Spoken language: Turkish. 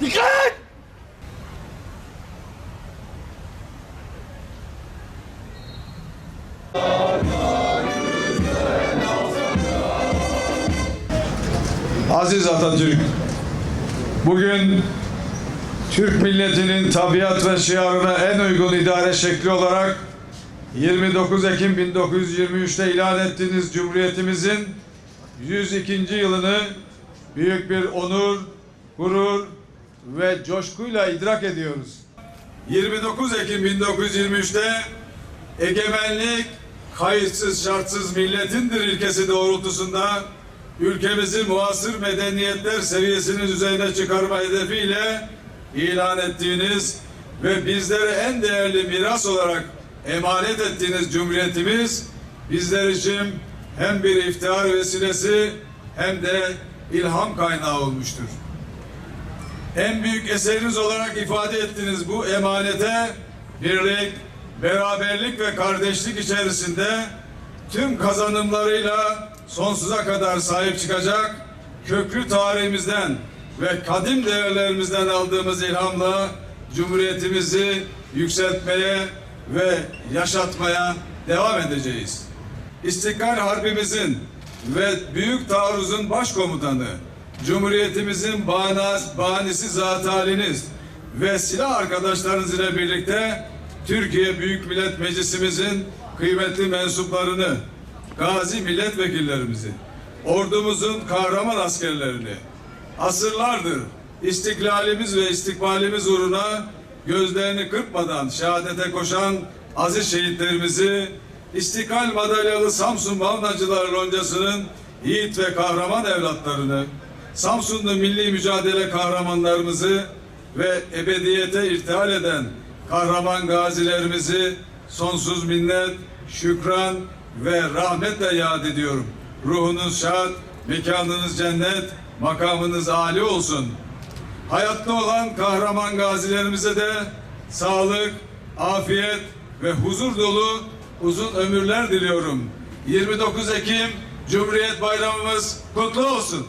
Dikkat! Aziz Atatürk, bugün Türk milletinin tabiat ve şiarına en uygun idare şekli olarak 29 Ekim 1923'te ilan ettiğiniz Cumhuriyetimizin 102. yılını büyük bir onur, gurur ve coşkuyla idrak ediyoruz. 29 Ekim 1923'te egemenlik kayıtsız şartsız milletindir ilkesi doğrultusunda ülkemizi muasır medeniyetler seviyesinin üzerine çıkarma hedefiyle ilan ettiğiniz ve bizlere en değerli miras olarak emanet ettiğiniz cumhuriyetimiz bizler için hem bir iftihar vesilesi hem de ilham kaynağı olmuştur. En büyük eseriniz olarak ifade ettiğiniz bu emanete birlik, beraberlik ve kardeşlik içerisinde tüm kazanımlarıyla sonsuza kadar sahip çıkacak köklü tarihimizden ve kadim değerlerimizden aldığımız ilhamla Cumhuriyetimizi yükseltmeye ve yaşatmaya devam edeceğiz. İstiklal Harbimizin ve Büyük Taarruz'un başkomutanı, Cumhuriyetimizin bağnaz, banisi zat haliniz ve silah arkadaşlarınız ile birlikte Türkiye Büyük Millet Meclisimizin kıymetli mensuplarını, gazi milletvekillerimizi, ordumuzun kahraman askerlerini, asırlardır istiklalimiz ve istikbalimiz uğruna gözlerini kırpmadan şehadete koşan aziz şehitlerimizi, İstiklal madalyalı Samsun Mavnacılar Loncası'nın yiğit ve kahraman evlatlarını, Samsunlu milli mücadele kahramanlarımızı ve ebediyete irtihal eden kahraman gazilerimizi sonsuz minnet, şükran ve rahmetle yad ediyorum. Ruhunuz şad, mekanınız cennet, makamınız âli olsun. Hayatta olan kahraman gazilerimize de sağlık, afiyet ve huzur dolu uzun ömürler diliyorum. 29 Ekim Cumhuriyet Bayramımız kutlu olsun.